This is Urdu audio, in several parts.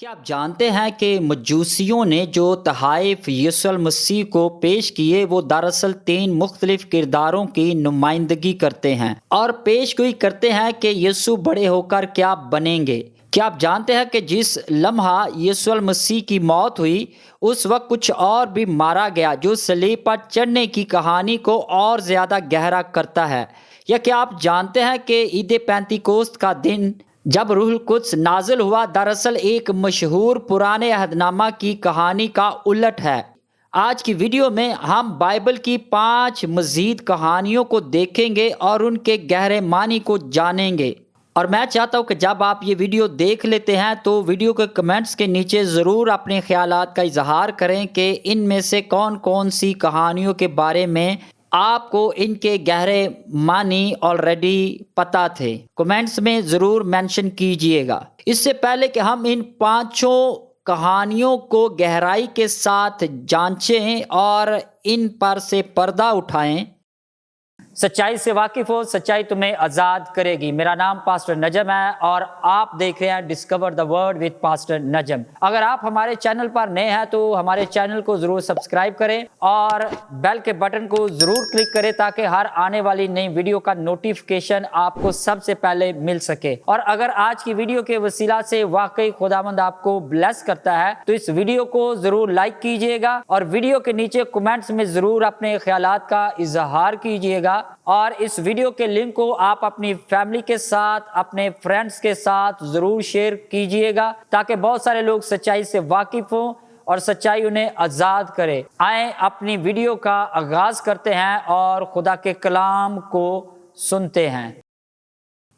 کیا آپ جانتے ہیں کہ مجوسیوں نے جو تحائف یسوع المسیح کو پیش کیے، وہ دراصل تین مختلف کرداروں کی نمائندگی کرتے ہیں؟ اور پیش گوئی کرتے ہیں کہ یسوع بڑے ہو کر کیا بنیں گے؟ کیا آپ جانتے ہیں کہ جس لمحہ یسوع المسیح کی موت ہوئی، اس وقت کچھ اور بھی مارا گیا جو سلیب پر چڑھنے کی کہانی کو اور زیادہ گہرا کرتا ہے؟ یا کیا آپ جانتے ہیں کہ عید پینتی کوست کا دن جب روح القدس نازل ہوا، دراصل ایک مشہور پرانے عہد نامہ کی کہانی کا الٹ ہے۔ آج کی ویڈیو میں ہم بائبل کی پانچ مزید کہانیوں کو دیکھیں گے اور ان کے گہرے معنی کو جانیں گے۔ اور میں چاہتا ہوں کہ جب آپ یہ ویڈیو دیکھ لیتے ہیں تو ویڈیو کے کمنٹس کے نیچے ضرور اپنے خیالات کا اظہار کریں کہ ان میں سے کون کون سی کہانیوں کے بارے میں آپ کو ان کے گہرے معنی آلریڈی پتا تھے۔ کومنٹس میں ضرور مینشن کیجیے گا۔ اس سے پہلے کہ ہم ان پانچوں کہانیوں کو گہرائی کے ساتھ جانچیں اور ان پر سے پردہ اٹھائیں۔ سچائی سے واقف ہو، سچائی تمہیں آزاد کرے گی۔ میرا نام پاسٹر نجم ہے اور آپ دیکھ رہے ہیں discover the word with pastor Najam. اگر آپ ہمارے چینل پر نئے ہیں تو ہمارے چینل کو ضرور سبسکرائب کریں اور بیل کے بٹن کو ضرور کلک کریں تاکہ ہر آنے والی نئی ویڈیو کا نوٹیفکیشن آپ کو سب سے پہلے مل سکے۔ اور اگر آج کی ویڈیو کے وسیلہ سے واقعی خداوند آپ کو بلیس کرتا ہے تو اس ویڈیو کو ضرور لائک کیجیے گا اور ویڈیو کے نیچے کومنٹس میں ضرور اپنے خیالات کا اظہار کیجیے گا۔ اور اس ویڈیو کے لنک کو آپ اپنی فیملی کے ساتھ، اپنے فرینڈز کے ساتھ ضرور شیئر کیجیے گا تاکہ بہت سارے لوگ سچائی سے واقف ہوں اور سچائی انہیں آزاد کرے۔ آئیں اپنی ویڈیو کا آغاز کرتے ہیں اور خدا کے کلام کو سنتے ہیں۔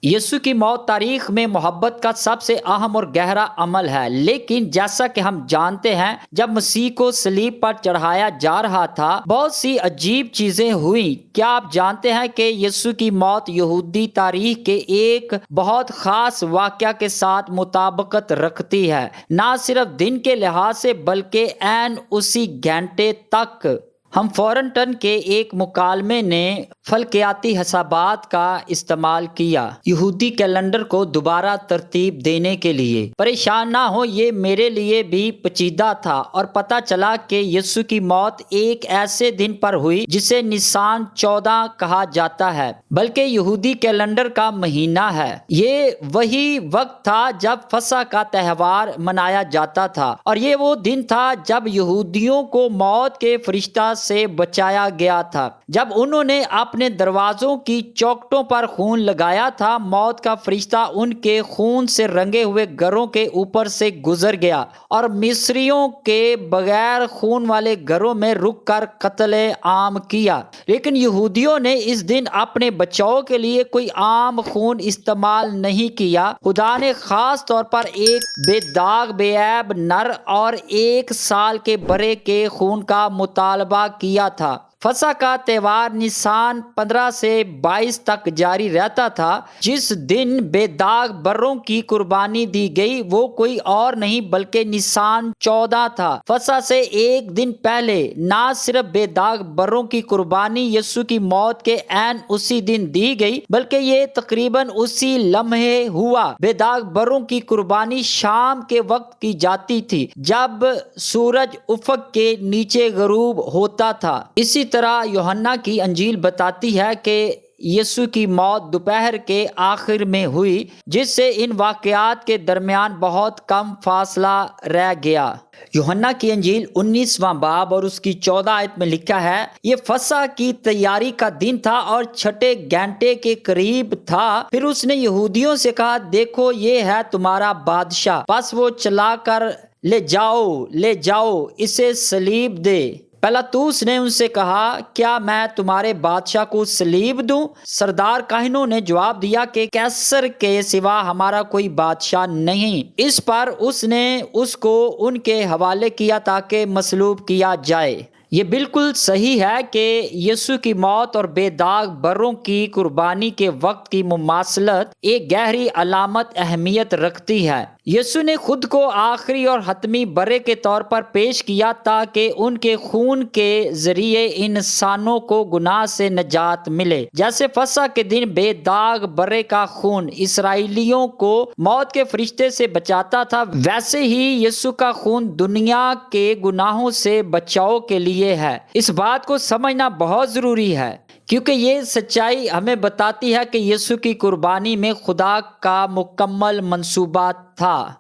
یسو کی موت تاریخ میں محبت کا سب سے اہم اور گہرا عمل ہے۔ لیکن جیسا کہ ہم جانتے ہیں، جب مسیح کو سلیب پر چڑھایا جا رہا تھا، بہت سی عجیب چیزیں ہوئیں۔ کیا آپ جانتے ہیں کہ یسو کی موت یہودی تاریخ کے ایک بہت خاص واقعہ کے ساتھ مطابقت رکھتی ہے؟ نہ صرف دن کے لحاظ سے، بلکہ این اسی گھنٹے تک۔ ہم فورنٹن کے ایک مکالمے نے فلکیاتی حسابات کا استعمال کیا یہودی کیلنڈر کو دوبارہ ترتیب دینے کے لیے۔ پریشان نہ ہو، یہ میرے لیے بھی پچیدہ تھا اور پتا چلا کہ یسو کی موت ایک ایسے دن پر ہوئی جسے نسان چودہ کہا جاتا ہے، بلکہ یہودی کیلنڈر کا مہینہ ہے۔ یہ وہی وقت تھا جب فسا کا تہوار منایا جاتا تھا اور یہ وہ دن تھا جب یہودیوں کو موت کے فرشتہ سے بچایا گیا تھا۔ جب انہوں نے اپنے دروازوں کی چوکٹوں پر خون لگایا تھا، موت کا فرشتہ ان کے خون سے رنگے ہوئے گھروں کے اوپر سے گزر گیا اور مصریوں کے بغیر خون والے گھروں میں رک کر قتل عام کیا۔ لیکن یہودیوں نے اس دن اپنے بچاؤ کے لیے کوئی عام خون استعمال نہیں کیا۔ خدا نے خاص طور پر ایک بے داغ، بے عیب نر اور ایک سال کے برے کے خون کا مطالبہ کیا تھا۔ فسا کا تہوار نسان پندرہ سے بائیس تک جاری رہتا تھا، جس دن بے داغ بروں کی قربانی دی گئی، وہ کوئی اور نہیں بلکہ نسان چودہ تھا۔ فسا سے ایک دن پہلے نہ صرف بے داغ بروں کی قربانی یسو کی موت کے عین اسی دن دی گئی، بلکہ یہ تقریباً اسی لمحے ہوا۔ بے داغ بروں کی قربانی شام کے وقت کی جاتی تھی، جب سورج افق کے نیچے غروب ہوتا تھا۔ اسی طرح یوہنا کی انجیل بتاتی ہے کہ یسو کی موت دوپہر کے آخر میں ہوئی، جس سے ان واقعات کے درمیان بہت کم فاصلہ رہ گیا۔ یوہنا کی انجیل انیسواں باب اور اس کی چودہ آیت میں لکھا ہے، یہ فسا کی تیاری کا دن تھا اور چھٹے گھنٹے کے قریب تھا۔ پھر اس نے یہودیوں سے کہا، دیکھو، یہ ہے تمہارا بادشاہ۔ بس وہ چلا کر، لے جاؤ لے جاؤ، اسے سلیب دے۔ پلاتوس نے ان سے کہا، کیا میں تمہارے بادشاہ کو سلیب دوں؟ سردار کاہنوں نے جواب دیا کہ، کیسر کے سوا ہمارا کوئی بادشاہ نہیں. اس پر اس نے اس کو ان کے حوالے کیا تاکہ مسلوب کیا جائے۔ یہ بالکل صحیح ہے کہ یسو کی موت اور بے داغ بروں کی قربانی کے وقت کی مماثلت ایک گہری علامت اہمیت رکھتی ہے۔ یسو نے خود کو آخری اور حتمی برے کے طور پر پیش کیا تاکہ ان کے خون کے ذریعے انسانوں کو گناہ سے نجات ملے۔ جیسے فسا کے دن بے داغ برے کا خون اسرائیلیوں کو موت کے فرشتے سے بچاتا تھا، ویسے ہی یسو کا خون دنیا کے گناہوں سے بچاؤ کے لیے ہے۔ اس بات کو سمجھنا بہت ضروری ہے، کیونکہ یہ سچائی ہمیں بتاتی ہے کہ یسو کی قربانی میں خدا کا مکمل منصوبہ تھا۔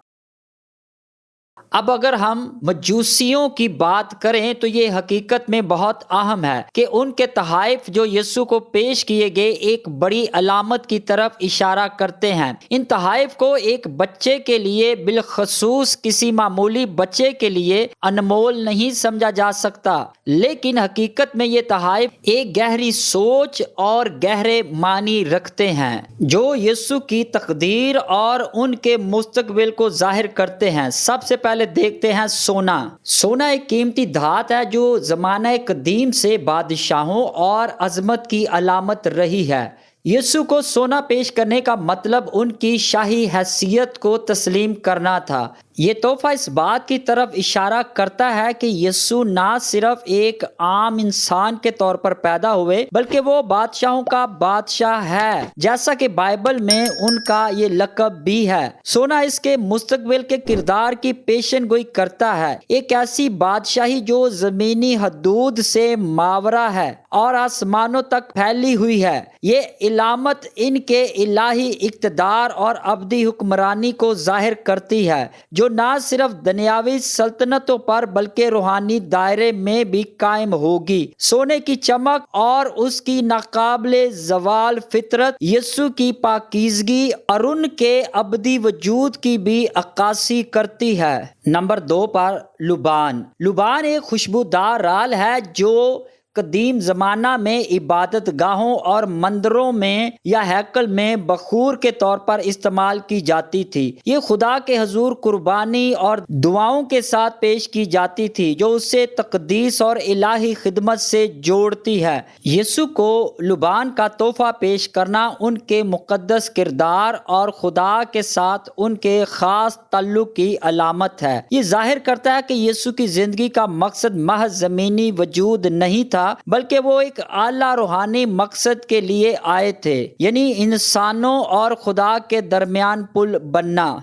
اب اگر ہم مجوسیوں کی بات کریں تو یہ حقیقت میں بہت اہم ہے کہ ان کے تحائف جو یسو کو پیش کیے گئے ایک بڑی علامت کی طرف اشارہ کرتے ہیں۔ ان تحائف کو ایک بچے کے لیے بالخصوص کسی معمولی بچے کے لیے انمول نہیں سمجھا جا سکتا۔ لیکن حقیقت میں یہ تحائف ایک گہری سوچ اور گہرے معنی رکھتے ہیں۔ جو یسو کی تقدیر اور ان کے مستقبل کو ظاہر کرتے ہیں، سب سے پہلے دیکھتے ہیں سونا۔ سونا ایک قیمتی دھات ہے جو زمانہ قدیم سے بادشاہوں اور عظمت کی علامت رہی ہے۔ یسو کو سونا پیش کرنے کا مطلب ان کی شاہی حیثیت کو تسلیم کرنا تھا۔ یہ تحفہ اس بات کی طرف اشارہ کرتا ہے کہ یسو نہ صرف ایک عام انسان کے طور پر پیدا ہوئے، بلکہ وہ بادشاہوں کا بادشاہ ہے۔ جیسا کہ بائبل میں ان کا یہ لقب بھی ہے۔ سونا اس کے مستقبل کے کردار کی پیشن گوئی کرتا ہے۔ ایک ایسی بادشاہی جو زمینی حدود سے ماورہ ہے اور آسمانوں تک پھیلی ہوئی ہے۔ یہ علامت ان کے الہی اقتدار اور ابدی حکمرانی کو ظاہر کرتی ہے، جو جو نہ صرف دنیاوی سلطنتوں پر بلکہ روحانی دائرے میں بھی قائم ہوگی۔ سونے کی چمک اور اس کی ناقابل زوال فطرت یسو کی پاکیزگی اور ان کے ابدی وجود کی بھی عکاسی کرتی ہے۔ نمبر دو پر لبان۔ لبان ایک خوشبودار رال ہے جو قدیم زمانہ میں عبادت گاہوں اور مندروں میں یا ہیکل میں بخور کے طور پر استعمال کی جاتی تھی۔ یہ خدا کے حضور قربانی اور دعاؤں کے ساتھ پیش کی جاتی تھی، جو اسے تقدیس اور الہی خدمت سے جوڑتی ہے۔ یسو کو لبان کا تحفہ پیش کرنا ان کے مقدس کردار اور خدا کے ساتھ ان کے خاص تعلق کی علامت ہے۔ یہ ظاہر کرتا ہے کہ یسو کی زندگی کا مقصد محض زمینی وجود نہیں تھا بلکہ وہ ایک اعلیٰ روحانی مقصد کے لیے آئے تھے یعنی انسانوں اور خدا کے درمیان پل بننا۔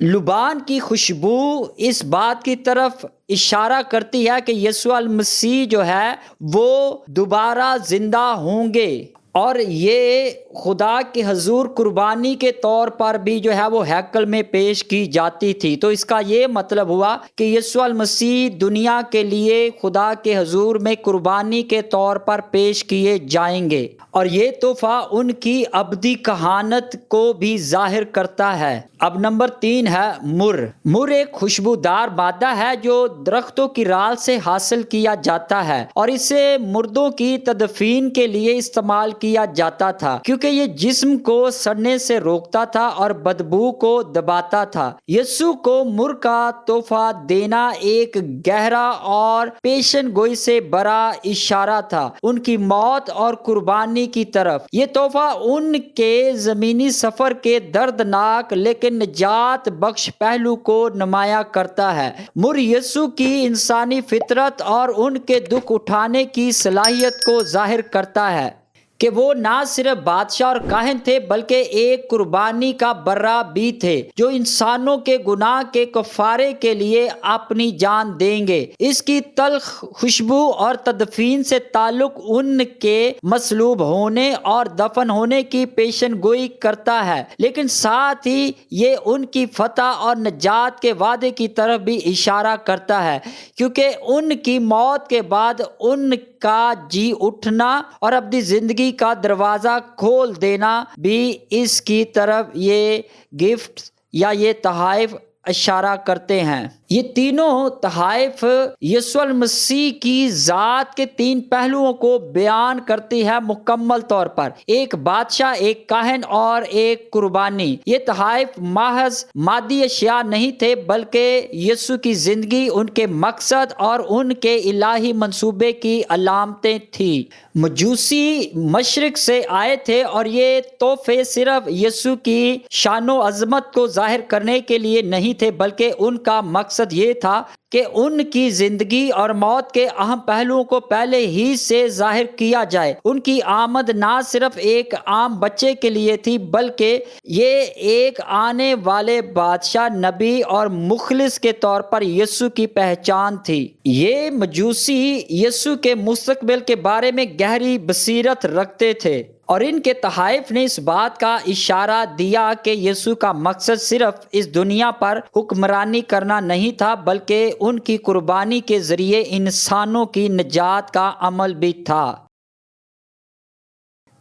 لبان کی خوشبو اس بات کی طرف اشارہ کرتی ہے کہ یسوع المسیح جو ہے، وہ دوبارہ زندہ ہوں گے۔ اور یہ خدا کے حضور قربانی کے طور پر بھی جو ہے وہ ہیکل میں پیش کی جاتی تھی۔ تو اس کا یہ مطلب ہوا کہ یسوع المسیح دنیا کے لیے خدا کے حضور میں قربانی کے طور پر پیش کیے جائیں گے۔ اور یہ تحفہ ان کی ابدی کہانت کو بھی ظاہر کرتا ہے۔ اب نمبر تین ہے مر۔ مر ایک خوشبودار مادہ ہے جو درختوں کی رال سے حاصل کیا جاتا ہے اور اسے مردوں کی تدفین کے لیے استعمال کیا جاتا تھا، کیونکہ یہ جسم کو سڑنے سے روکتا تھا اور بدبو کو دباتا تھا۔ یسو کو مر کا تحفہ دینا ایک گہرا اور پیشن گوئی سے بڑا اشارہ تھا۔ ان کی موت اور قربانی کی طرف۔ یہ تحفہ ان کے زمینی سفر کے دردناک لیکن نجات بخش پہلو کو نمایاں کرتا ہے۔ مر یسو کی انسانی فطرت اور ان کے دکھ اٹھانے کی صلاحیت کو ظاہر کرتا ہے۔ کہ وہ نہ صرف بادشاہ اور کاہن تھے، بلکہ ایک قربانی کا برا بھی تھے جو انسانوں کے گناہ کے کفارے کے لیے اپنی جان دیں گے۔ اس کی تلخ خوشبو اور تدفین سے تعلق ان کے مسلوب ہونے اور دفن ہونے کی پیشن گوئی کرتا ہے۔ لیکن ساتھ ہی یہ ان کی فتح اور نجات کے وعدے کی طرف بھی اشارہ کرتا ہے، کیونکہ ان کی موت کے بعد ان کا جی اٹھنا اور اپنی زندگی کا دروازہ کھول دینا بھی اس کی طرف یہ گفٹ یا یہ تحائف اشارہ کرتے ہیں۔ یہ تینوں تحائف یسو المسیح کی ذات کے تین پہلوؤں کو بیان کرتی ہے مکمل طور پر۔ ایک بادشاہ، ایک کاہن اور ایک قربانی۔ یہ تحائف محض مادی اشیاء نہیں تھے، بلکہ یسو کی زندگی، ان کے مقصد اور ان کے الہی منصوبے کی علامتیں تھی مجوسی مشرق سے آئے تھے اور یہ تحفے صرف یسو کی شان و عظمت کو ظاہر کرنے کے لیے نہیں تھے، بلکہ ان کا مقصد مقصد یہ تھا کہ ان کی زندگی اور موت کے اہم پہلوؤں کو پہلے ہی سے ظاہر کیا جائے۔ ان کی آمد نہ صرف ایک عام بچے کے لیے تھی، بلکہ یہ ایک آنے والے بادشاہ نبی اور مخلص کے طور پر یسو کی پہچان تھی۔ یہ مجوسی یسو کے مستقبل کے بارے میں گہری بصیرت رکھتے تھے۔ اور ان کے تحائف نے اس بات کا اشارہ دیا کہ یسو کا مقصد صرف اس دنیا پر حکمرانی کرنا نہیں تھا، بلکہ ان کی قربانی کے ذریعے انسانوں کی نجات کا عمل بھی تھا۔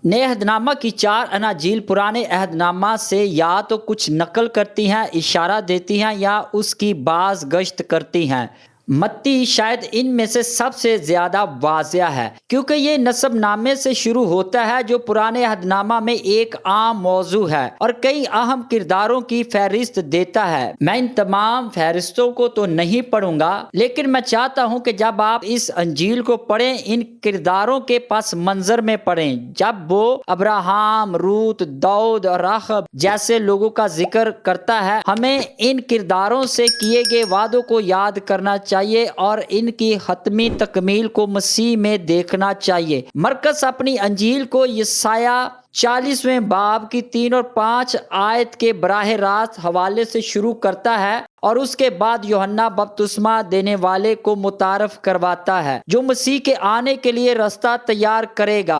نئے عہد نامہ کی چار اناجیل پرانے عہد نامہ سے یا تو کچھ نقل کرتی ہیں، اشارہ دیتی ہیں یا اس کی بعض گشت کرتی ہیں۔ متی شاید ان میں سے سب سے زیادہ واضح ہے، کیونکہ یہ نصب نامے سے شروع ہوتا ہے جو پرانے عہد نامہ میں ایک عام موضوع ہے اور کئی اہم کرداروں کی فہرست دیتا ہے۔ میں ان تمام فہرستوں کو تو نہیں پڑھوں گا، لیکن میں چاہتا ہوں کہ جب آپ اس انجیل کو پڑھیں، ان کرداروں کے پس منظر میں پڑھیں۔ جب وہ ابراہم، روت دعود اور راخب جیسے لوگوں کا ذکر کرتا ہے، ہمیں ان کرداروں سے کیے گئے وعدوں کو یاد کرنا چاہیے۔ اور ان کی حتمی تکمیل کو مسیح میں دیکھنا چاہیے۔ مرکز اپنی انجیل کو یسایہ چالیسویں باب کی تین اور پانچ آیت کے براہ راست حوالے سے شروع کرتا ہے اور اس کے بعد یوہنا بپتسمہ دینے والے کو متعارف کرواتا ہے، جو مسیح کے آنے کے لیے رستہ تیار کرے گا۔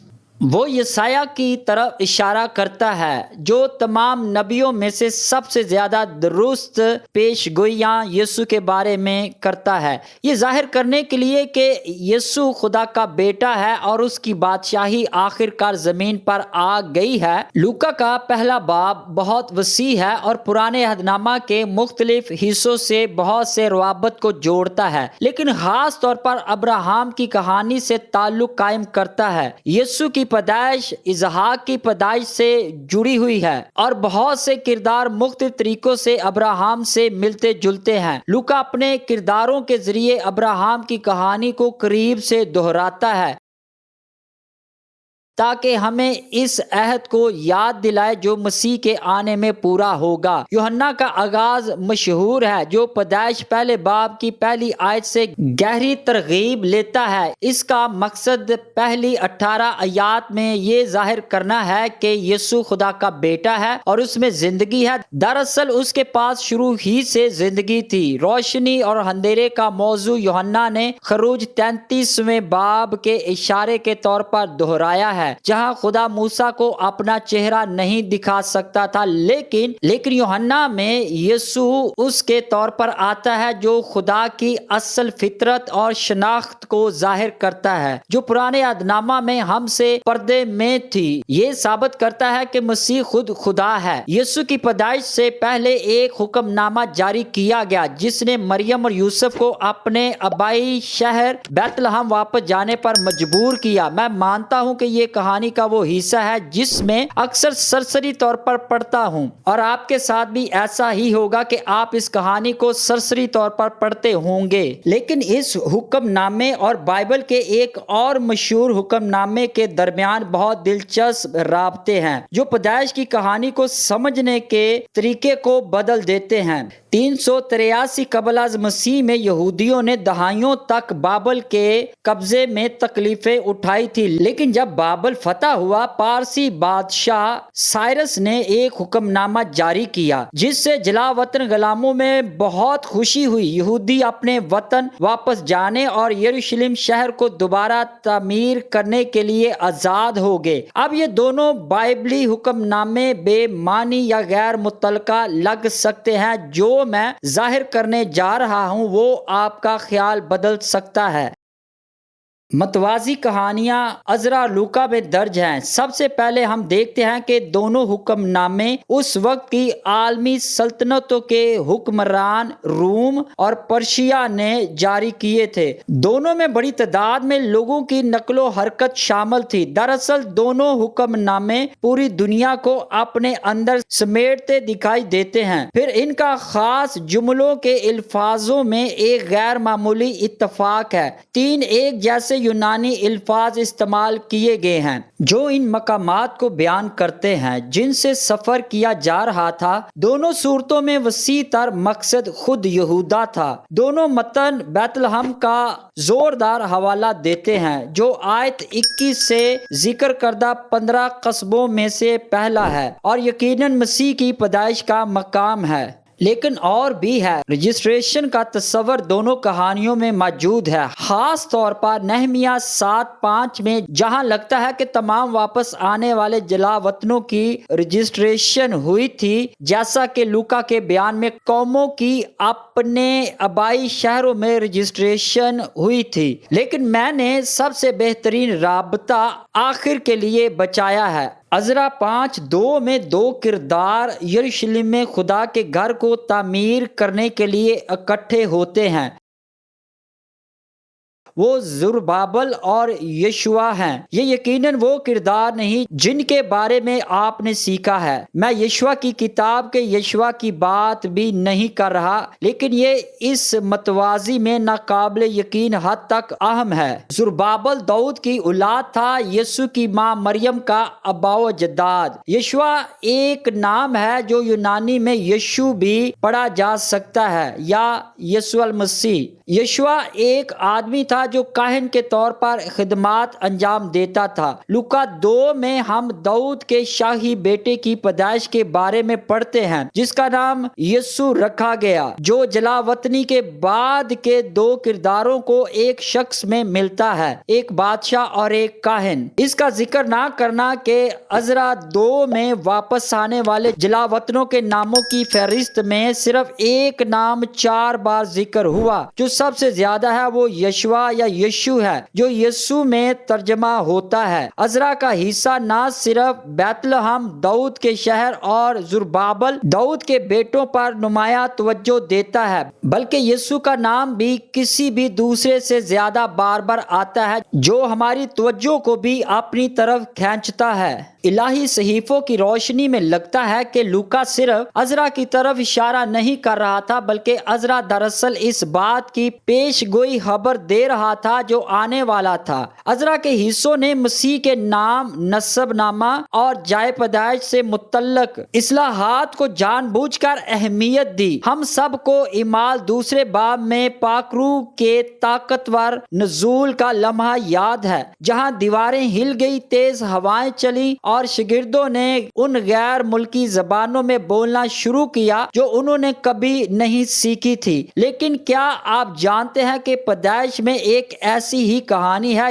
وہ یسایہ کی طرف اشارہ کرتا ہے، جو تمام نبیوں میں سے سب سے زیادہ درست پیش گوئیاں یسو کے بارے میں کرتا ہے۔ یہ ظاہر کرنے کے لیے کہ یسو خدا کا بیٹا ہے اور اس کی بادشاہی آخر کار زمین پر آ گئی ہے۔ لوکا کا پہلا باب بہت وسیع ہے اور پرانے عہد نامہ کے مختلف حصوں سے بہت سے روابط کو جوڑتا ہے، لیکن خاص طور پر ابراہم کی کہانی سے تعلق قائم کرتا ہے۔ یسو کی پیدائش اظہاق کی پیدائش سے جڑی ہوئی ہے اور بہت سے کردار مختلف طریقوں سے ابراہم سے ملتے جلتے ہیں۔ لوکا اپنے کرداروں کے ذریعے ابراہم کی کہانی کو قریب سے دہراتا ہے۔ تاکہ ہمیں اس عہد کو یاد دلائے جو مسیح کے آنے میں پورا ہوگا۔ یوہنا کا آغاز مشہور ہے، جو پیدائش پہلے باب کی پہلی آیت سے گہری ترغیب لیتا ہے۔ اس کا مقصد پہلی اٹھارہ آیات میں یہ ظاہر کرنا ہے کہ یسو خدا کا بیٹا ہے اور اس میں زندگی ہے۔ دراصل اس کے پاس شروع ہی سے زندگی تھی۔ روشنی اور اندھیرے کا موضوع یوہنا نے خروج تینتیسویں باب کے اشارے کے طور پر دہرایا ہے۔ جہاں خدا موسا کو اپنا چہرہ نہیں دکھا سکتا تھا، لیکن لیکن یوہنا میں یسو اس کے طور پر آتا ہے جو خدا کی اصل فطرت اور شناخت کو ظاہر کرتا ہے، جو پرانے ادنامہ میں ہم سے پردے میں تھی۔ یہ ثابت کرتا ہے کہ مسیح خود خدا ہے۔ یسو کی پیدائش سے پہلے ایک حکم نامہ جاری کیا گیا، جس نے مریم اور یوسف کو اپنے ابائی شہر بیت الحم واپس جانے پر مجبور کیا۔ میں مانتا ہوں کہ یہ کہانی کا وہ حصہ ہے جس میں اکثر سرسری طور پر پڑھتا ہوں۔ اور آپ کے ساتھ بھی ایسا ہی ہوگا کہ آپ اس کہانی کو سرسری طور پر پڑھتے ہوں گے۔ لیکن اس حکم نامے اور بائبل کے ایک اور مشہور حکم نامے کے درمیان بہت دلچسپ رابطے ہیں، جو پیدائش کی کہانی کو سمجھنے کے طریقے کو بدل دیتے ہیں۔ تین سو تریاسی قبل از مسیح میں یہودیوں نے دہائیوں تک بابل کے قبضے میں تکلیفیں اٹھائی تھی لیکن جب بابل فتح ہوا پارسی بادشاہ سائرس نے ایک حکم نامہ جاری کیا، جس سے جلا وطن غلاموں میں بہت خوشی ہوئی۔ یہودی اپنے وطن واپس جانے اور یروشلم شہر کو دوبارہ تعمیر کرنے کے لیے آزاد ہو گئے۔ اب یہ دونوں بائبلی حکم نامے بے معنی یا غیر متعلقہ لگ سکتے ہیں۔ جو میں ظاہر کرنے جا رہا ہوں وہ آپ کا خیال بدل سکتا ہے۔ متوازی کہانیاں ازرا لوکا میں درج ہیں۔ سب سے پہلے ہم دیکھتے ہیں کہ دونوں حکم نامے اس وقت کی عالمی سلطنتوں کے حکمران روم اور پرشیا نے جاری کیے تھے۔ دونوں میں بڑی تعداد میں لوگوں کی نقل و حرکت شامل تھی۔ دراصل دونوں حکم نامے پوری دنیا کو اپنے اندر سمیٹتے دکھائی دیتے ہیں۔ پھر ان کا خاص جملوں کے الفاظوں میں ایک غیر معمولی اتفاق ہے۔ تین ایک جیسے یونانی الفاظ استعمال کیے گئے ہیں، جو ان مقامات کو بیان کرتے ہیں، جن سے سفر کیا جا رہا تھا۔ دونوں صورتوں میں وسیع تر مقصد خود یہودا تھا۔ دونوں متن بیت الحم کا زوردار حوالہ دیتے ہیں، جو آیت اکیس سے ذکر کردہ پندرہ قصبوں میں سے پہلا ہے۔ اور یقیناً مسیح کی پیدائش کا مقام ہے۔ لیکن اور بھی ہے۔ رجسٹریشن کا تصور دونوں کہانیوں میں موجود ہے۔ خاص طور پر نہمیا سات پانچ میں، جہاں لگتا ہے کہ تمام واپس آنے والے جلا وطنوں کی رجسٹریشن ہوئی تھی، جیسا کہ لوکا کے بیان میں قوموں کی اپنے آبائی شہروں میں رجسٹریشن ہوئی تھی۔ لیکن میں نے سب سے بہترین رابطہ آخر کے لیے بچایا ہے۔ ازرا پانچ دو میں دو کردار یروشلم میں خدا کے گھر کو تعمیر کرنے کے لیے اکٹھے ہوتے ہیں۔ وہ زربابل اور یشوا ہیں۔ یہ یقیناً وہ کردار نہیں جن کے بارے میں آپ نے سیکھا ہے۔ میں یشوا کی کتاب کے یشوا کی بات بھی نہیں کر رہا، لیکن یہ اس متوازی میں ناقابل یقین حد تک اہم ہے۔ زربابل دعود کی اولاد تھا یسو کی ماں مریم کا ابا و جداد۔ یشوا ایک نام ہے جو یونانی میں یشو بھی پڑھا جا سکتا ہے، یا یسو المسیح۔ یشوا ایک آدمی تھا جو کاہن کے طور پر خدمات انجام دیتا تھا۔ لکا دو میں ہم دعود کے شاہی بیٹے کی پیدائش کے بارے میں پڑھتے ہیں، جس کا نام یسو رکھا گیا، جو جلا وطنی کے بعد کے دو کرداروں کو ایک شخص میں ملتا ہے، ایک بادشاہ اور ایک کاہن۔ اس کا ذکر نہ کرنا کہ ازرا دو میں واپس آنے والے جلا وطنوں کے ناموں کی فہرست میں صرف ایک نام چار بار ذکر ہوا، جو سب سے زیادہ ہے وہ یشوا یا یشو ہے، جو یسو میں ترجمہ ہوتا ہے۔ ازرا کا حصہ نہ صرف بیت الحم دعود کے شہر اور زربابل دعود کے بیٹوں پر نمایاں توجہ دیتا ہے، بلکہ یسو کا نام بھی کسی بھی دوسرے سے زیادہ بار بار آتا ہے، جو ہماری توجہ کو بھی اپنی طرف کھینچتا ہے۔ الہی صحیفوں کی روشنی میں لگتا ہے کہ لوکا صرف ازرا کی طرف اشارہ نہیں کر رہا تھا، بلکہ ازرا دراصل اس بات کی پیش گوئی خبر دے رہا تھا جو آنے والا تھا۔ ازرا کے حصوں نے مسیح کے نام نصب نامہ اور جائے پیدائش سے متعلق اصلاحات کو جان بوجھ کر اہمیت دی۔ ہم سب کو امال دوسرے باب میں پاکرو کے طاقتور نزول کا لمحہ یاد ہے، جہاں دیواریں ہل گئی، تیز ہوائیں چلی اور شگردوں نے ان غیر ملکی زبانوں میں بولنا شروع کیا جو انہوں نے کبھی نہیں سیکھی تھی۔ لیکن کیا آپ جانتے ہیں کہ پیدائش میں ایک ایسی ہی کہانی ہے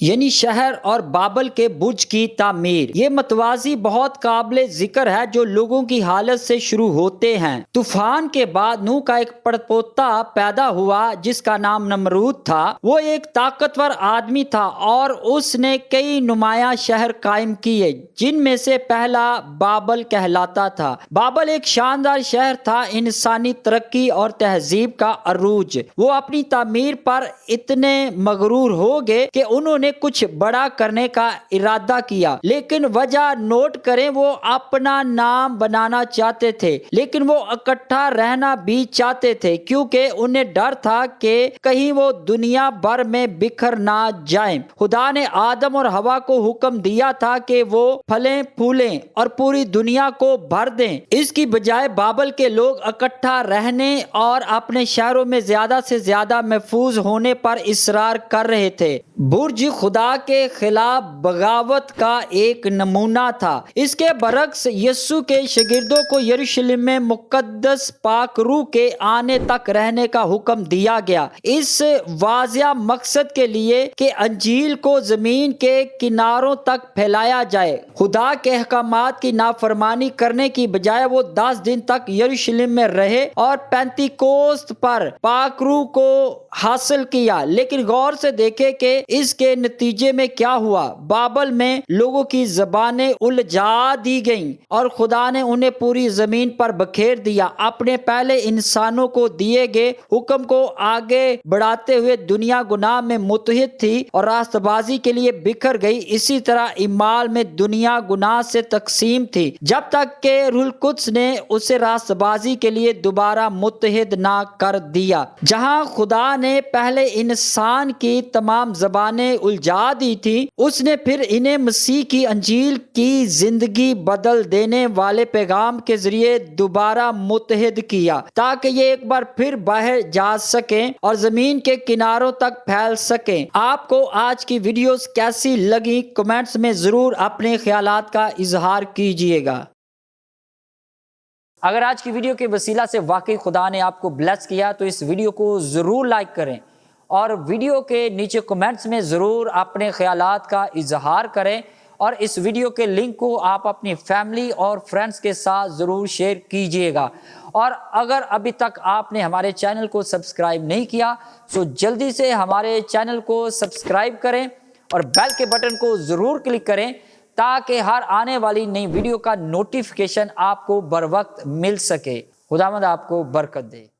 یعنی شہر اور بابل کے برج کی تعمیر۔ یہ متوازی بہت قابل ذکر ہے جو لوگوں کی حالت سے شروع ہوتے ہیں۔ طوفان کے بعد نو کا ایک پڑپوتا پیدا ہوا جس کا نام نمرود تھا۔ وہ ایک طاقتور آدمی تھا اور اس نے کئی نمایاں شہر قائم کیے، جن میں سے پہلا بابل کہلاتا تھا۔ بابل ایک شاندار شہر تھا، انسانی ترقی اور تہذیب کا عروج۔ وہ اپنی تعمیر پر اتنے مغرور ہو گئے کہ انہوں نے نے کچھ بڑا کرنے کا ارادہ کیا، لیکن وجہ نوٹ کریں، وہ اپنا نام بنانا چاہتے تھے، لیکن وہ اکٹھا رہنا بھی چاہتے تھے، کیونکہ انہیں ڈر تھا کہ کہیں وہ دنیا بھر میں بکھر نہ جائیں۔ خدا نے آدم اور ہوا کو حکم دیا تھا کہ وہ پھلیں پھولیں اور پوری دنیا کو بھر دیں۔ اس کی بجائے بابل کے لوگ اکٹھا رہنے اور اپنے شہروں میں زیادہ سے زیادہ محفوظ ہونے پر اصرار کر رہے تھے۔ برج خدا کے خلاف بغاوت کا ایک نمونہ تھا۔ اس کے برعکس یسو کے شگردوں کو یروشلم میں مقدس پاک روح کے آنے تک رہنے کا حکم دیا گیا۔ اس واضح مقصد کے لیے کہ انجیل کو زمین کے کناروں تک پھیلایا جائے۔ خدا کے احکامات کی نافرمانی کرنے کی بجائے وہ دس دن تک یروشلم میں رہے اور پینتی کوست پر پاک روح کو حاصل کیا۔ لیکن غور سے دیکھے کہ اس کے نتیجے میں کیا ہوا؟ بابل میں لوگوں کی زبانیں الجھا دی گئیں اور خدا نے انہیں پوری زمین پر بکھیر دیا۔ اپنے پہلے انسانوں کو دیے گئے حکم کو آگے بڑھاتے ہوئے دنیا گناہ میں متحد تھی اور راست بازی کے لیے بکھر گئی۔ اسی طرح امال میں دنیا گناہ سے تقسیم تھی۔ جب تک کہ رول القدس نے اسے راست بازی کے لیے دوبارہ متحد نہ کر دیا، جہاں خدا نے پہلے انسان کی تمام زبانیں الجھا دی تھی، اس نے پھر انہیں مسیح کی انجیل کی زندگی بدل دینے والے پیغام کے ذریعے دوبارہ متحد کیا تاکہ یہ ایک بار پھر باہر جا سکیں اور زمین کے کناروں تک پھیل سکیں۔ آپ کو آج کی ویڈیوز کیسی لگی کمنٹس میں ضرور اپنے خیالات کا اظہار کیجیے گا۔ اگر آج کی ویڈیو کے وسیلہ سے واقعی خدا نے آپ کو بلیس کیا تو اس ویڈیو کو ضرور لائک کریں۔ اور ویڈیو کے نیچے کمنٹس میں ضرور اپنے خیالات کا اظہار کریں اور اس ویڈیو کے لنک کو آپ اپنی فیملی اور فرینڈز کے ساتھ ضرور شیئر کیجیے گا۔ اور اگر ابھی تک آپ نے ہمارے چینل کو سبسکرائب نہیں کیا، تو جلدی سے ہمارے چینل کو سبسکرائب کریں اور بیل کے بٹن کو ضرور کلک کریں تاکہ ہر آنے والی نئی ویڈیو کا نوٹیفیکیشن آپ کو بر وقت مل سکے۔ خدا مند آپ کو برکت دے۔